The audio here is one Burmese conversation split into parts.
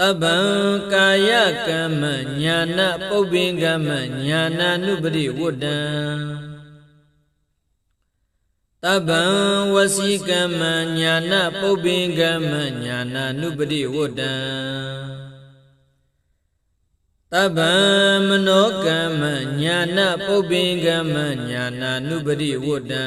တဗ္ဗံကာယကမ္မညာနာပုပ္ပင်ကမ္မညာနာနုပရိဝတ္တံတဗ္ဗံဝစီကမ္မညာနာပုပ္ပင်ကမ္မညာနာနုပရိဝတ္တံတဗ္ဗံမနောကမ္မညာနာပုပ္ပင်ကမ္မညာနာနုပရိဝတ္တံ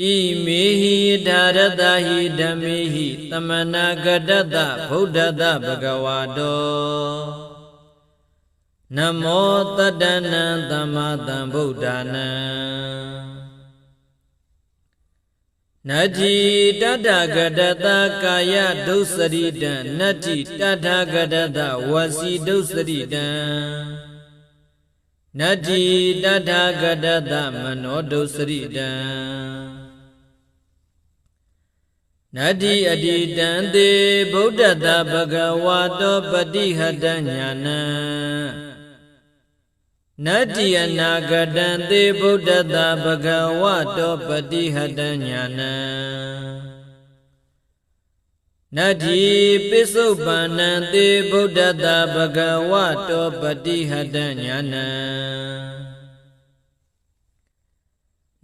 ဣမေဟိဒါရတဟိဓမ္မေဟိသမနာဂတတဗုဒ္ဓတဘဂဝါတောနမောတတ္တနံသမ္မာသမ္ဗုဒ္ဓနာနတ္တိတတ္တဂတတကာယဒုစရိတံနတ္တိတတ္ထဂတတဝစီဒုစရိတံနတ္တိတတ္ထဂတတမနောဒုစရိတံ နတ္တိအတိတံသေဗုဒ္ဓတဘဂဝါတောပတိဟတညာနံနတ္တိအနာဂတံသေဗုဒ္ဓတဘဂဝါတောပတိဟတညာနံနတ္တိပိစုပန္နံသေဗုဒ္ဓတဘဂဝါတောပတိဟတညာနံ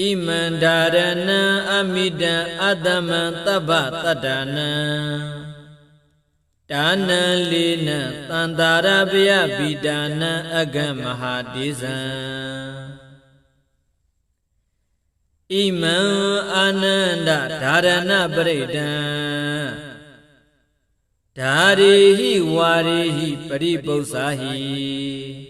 ဣမန္ဒာရဏံအမိတံအတ္တမံတပ္ပတတ္တနံဒါနံလေးနံတန္တာရဗယပိတာနံအကမဟာတိဇံဣမံအာနန္ဒဓာရဏပရိဒံဓာရိဟိဝါရိဟိပရိပု္ပ္ပာဟိ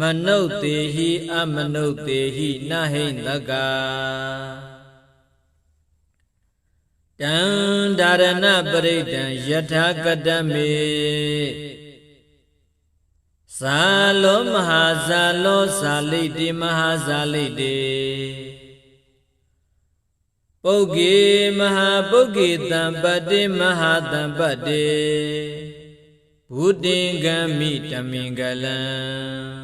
မနုဿေဟိအမနုဿေဟိနဟိတကတံဒါရဏပရိဒံယထာကတမေဇာလောမဟာဇာလောဇာလိတိမဟာဇာလိတိပုဂ္ဂေမဟာပုဂ္ဂေတံပတ္တိမဟာတံပတ္တိဘုတင်ဂမိတမင်္ဂလံ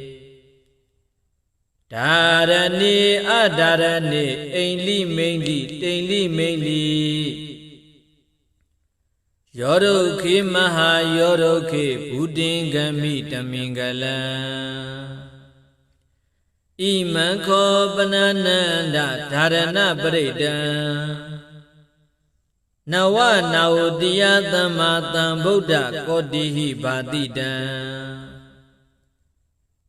ဒါရဏေအဒါရဏေအိန္လိမိန်လိတိန်လိမိန်လိယောဒုခေမဟာယောဒုခေဘုဒ္ဓင်္ဂမိတမင်္ဂလံဣမံခောပနနန္ဒဓာရဏပရိဒံနဝနာဝတိယသမ္မာသမ္ဗုဒ္ဓကောတိဟိဘာတိတံ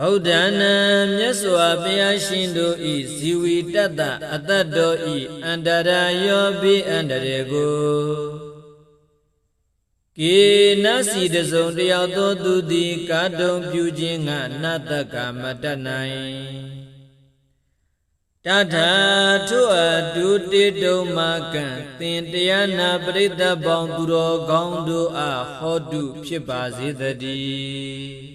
ဗုဒ္ဓနာမြတ်စွာဘုရားရှင်တို့ဤဇီဝီတတ္တအတ္တတော်ဤအန္တရာယောပိအန္တရေကိုကေနစီတစုံတယောက်သောသူသည်ကာတုံပြုခြင်းကနတ္တကမတတ်နိုင်တထာထုအတုတေတုံမကံသင်တရားနာပရိသတ်ပေါင်းသူတော်ကောင်းတို့အားဟောတုဖြစ်ပါစေတည်း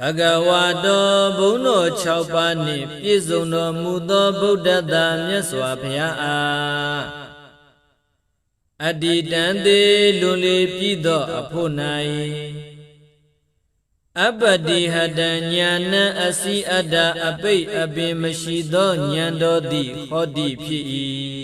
ဘဂဝါတော်ဘုန်းတော်6ပါးနှင့်ပြည့်စုံတော်မူသောဗုဒ္ဓတာမြတ်စွာဘုရားအားအတ္တိတံသေးလွန်လေပြီးသောအဖို့၌အပတိဟတံညာဏအစီအတ္တအပိတ်အပင်မရှိသောဉာဏ်တော်သည်ဟောတိဖြစ်၏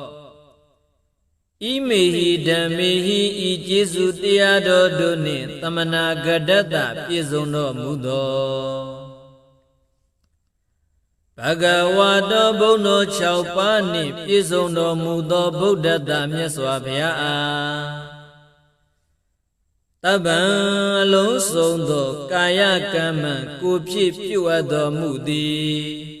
ဣမေဟိဓမ္မေဟိဤကျေစုတရားတော်တို့နှင့်တမနာဂဒတ္တပြည့်စုံတော်မူသောဘဂဝါတော်ဘုန်းတော်6ပါးနှင့်ပြည့်စုံတော်မူသောဗုဒ္ဓတာမြတ်စွာဘုရားအားတပံအလုံးစုံသော ကာယကမ္မကိုဖြစ်ပြုအပ်တော်မူသည်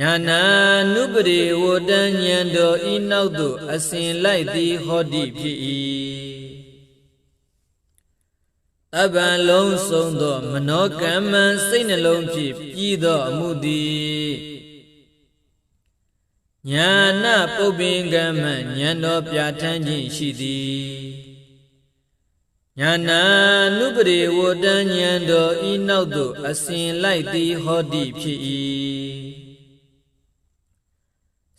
ညာနာနုပရိဝတံဉာဏ်တော်ဤနောက်သို့အစဉ်လိုက်သည်ဟောတိဖြစ်၏အဘံလုံးစုံသော မနောကမ္မစိတ်နှလုံးဖြင့်ပြီးသောအမှုသည်ညာနာပုပ္ပင်ကမ္မဉာဏ်တော်ပြဋ္ဌာန်းခြင်းရှိသည်ညာနာနုပရိဝတံဉာဏ်တော်ဤနောက်သို့အစဉ်လိုက်သည်ဟောတိဖြစ်၏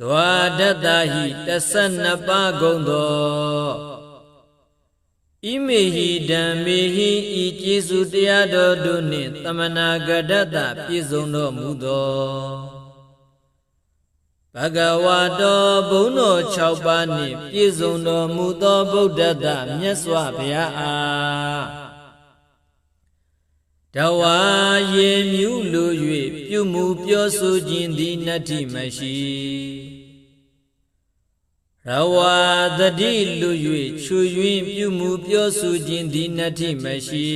ဒွါဒတ္တဟိ12ပါးကုန်သောဣမေဟိဓမ္မေဟိဤကျေစုတရားတော်တို့နှင့်တမနာဂဒတ္တပြည့်စုံတော်မူသောဘဂဝါတော်ဘုံတော်6ပါးနှင့်ပြည့်စုံတော်မူသောဗုဒ္ဓတမြတ်စွာဘုရားအား တဝါရေမြူးလို၍ပြုမှုပြောဆိုခြင်းသည်နတ္တိမရှိရဝါတတိလူ၍ချွယွင်းပြုမှုပြောဆိုခြင်းသည်နတ္တိမရှိ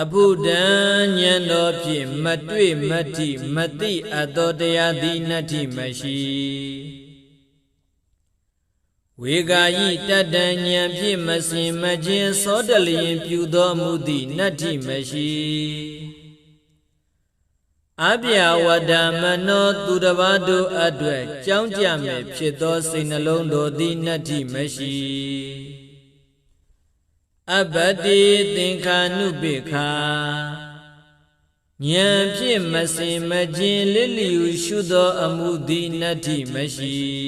အဘုဒ္ဓံဉာဏ်တော်ဖြင့်မတွေ့မတိမတိအတောတရားသည်နတ္ထိမရှိ ဝေဂာယိတတံဉာဏ်ဖြင့်မစင်မခြင်းစောတလျင်ပြုသောမူသည်နတ္ထိမရှိအပြဝဒ္ဓမနောသူတစ်ပါးတို့အတွက်ကြောင်းကြမယ်ဖြစ်သောစိတ်နှလုံးတော်သည်နတ္ထိမရှိအပတိသင်္ခာနုပိခာဉာဏ်ဖြင့်မစင်မကျင်လစ်လျူရှုသောအမှုသည်နတ္ထိမရှိ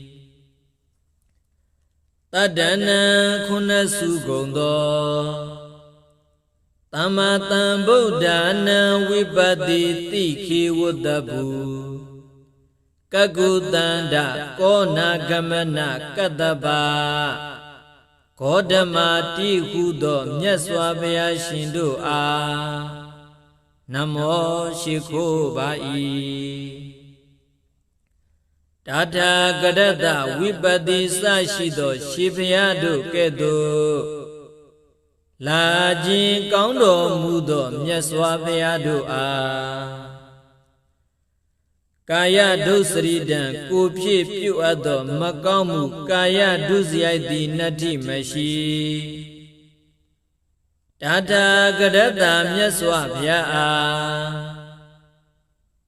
တတ္တနံခုနစုကုန်သောသမ္မာတံဗုဒ္ဓနာဝိပတိတိခေဝတ္တဘူကကုတန္တကောနာဂမနကတ္တပါဂေါတမတိဟုသောမြတ်စွာဘုရားရှင်တို့အားနမောရှိခိုးပါ၏ တာထာကရတဝိပတိစရှိသောရှင်ဘုရားတို့ကဲ့သို့လာခြင်းကောင်းတော်မူသောမြတ်စွာဘုရားတို့အားကာယဒုစရိတံကိုဖြစ်ပြုအပ်သောမကောင်းမှုကာယဒုစရိုက်သည်နတ္တိမရှိတာတာကရတ္တမြတ်စွာဘုရားအား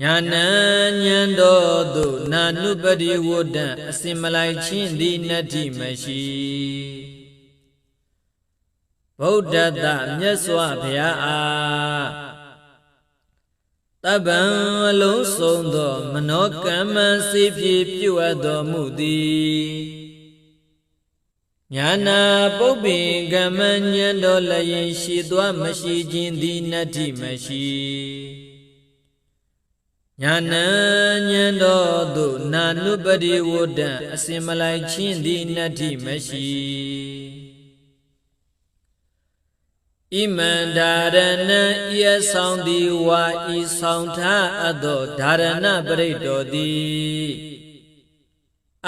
ညာဏဉဏ်တော်သို့နာနုပတိဝဒ္ဒံအစင်မလိုက်ချင်းသည်နတ္တိမရှိဗုဒ္ဓတမြတ်စွာဘုရားအားတပံအလုံးစုံသော မနောကမ္မစေပြေပြုအပ်တော်မူသည်ညာနာပုပ္ပိကမ္မဉဏ်တော်လည်းရှိသွားမရှိခြင်းသည်နတ္တိမရှိ ညာဏဉဏ်တော်သို့နာနုပတိဝဒံအစင်မလိုက်ချင်းသည်နတ္တိမရှိဣမန္ဒာရဏံဤအဆောင်သည်ဝါဤဆောင်ထားအပ်သောဓာရဏပရိတ်တော်သည်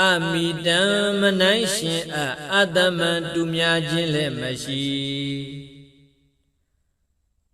အမိတံမနိုင်ရှင်အအတ္တမံတူများခြင်းလည်းမရှိ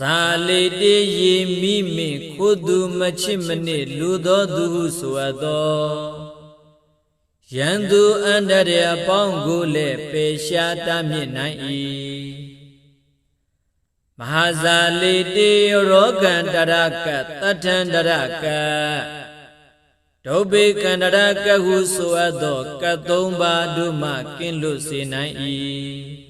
သာလေတေရေမိမိခိုသူမချစ်မနစ်လူသောသူဟုဆိုအပ်သောယံသူအန္တရအပေါင်းကိုလည်းပေရှားတားမြစ်နိုင်၏မဟာဇာလိတေရောဂန္တရကတထန္တရကဒုဗ္ဗေကန္တရကဟုဆိုအပ်သောကသုံးပါးတို့မှကင်းလွတ်စေနိုင်၏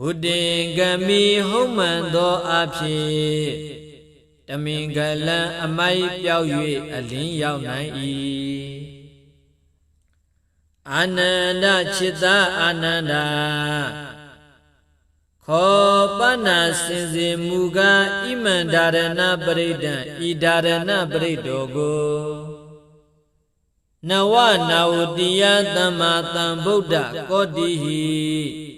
ဘုဒ္ဓင်္ဂမိဟုတ်မှန်သောအဖြစ်တမင်္ဂလံအမိုက်ပြောက်၍အလင်းရောက်နိုင်၏အာနန္ဒจิตာအာနန္ဒာခောပနာစင်စေမူကားဣမန္ဒါရဏပရိဒံဤဒါရဏပရိတောကိုနဝနာဝတိယသမ္မာသမ္ဗုဒ္ဓကောတိဟိ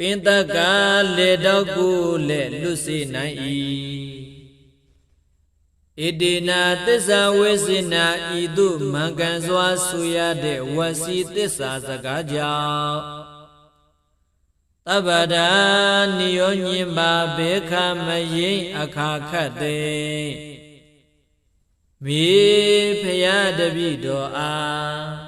ပင်တကလေတော့ကိုလည်းလွတ်စေနိုင်၏ဣတိနာသစ္စာဝိစေနာဤသို့မံကန်စွာဆူရတဲ့ဝစီသစ္စာစကားကြောင့်သဗ္ဗဒာနိယောညင်ပါဘေခမယိအခါခတ်သိမိဖရာတပိတော်အား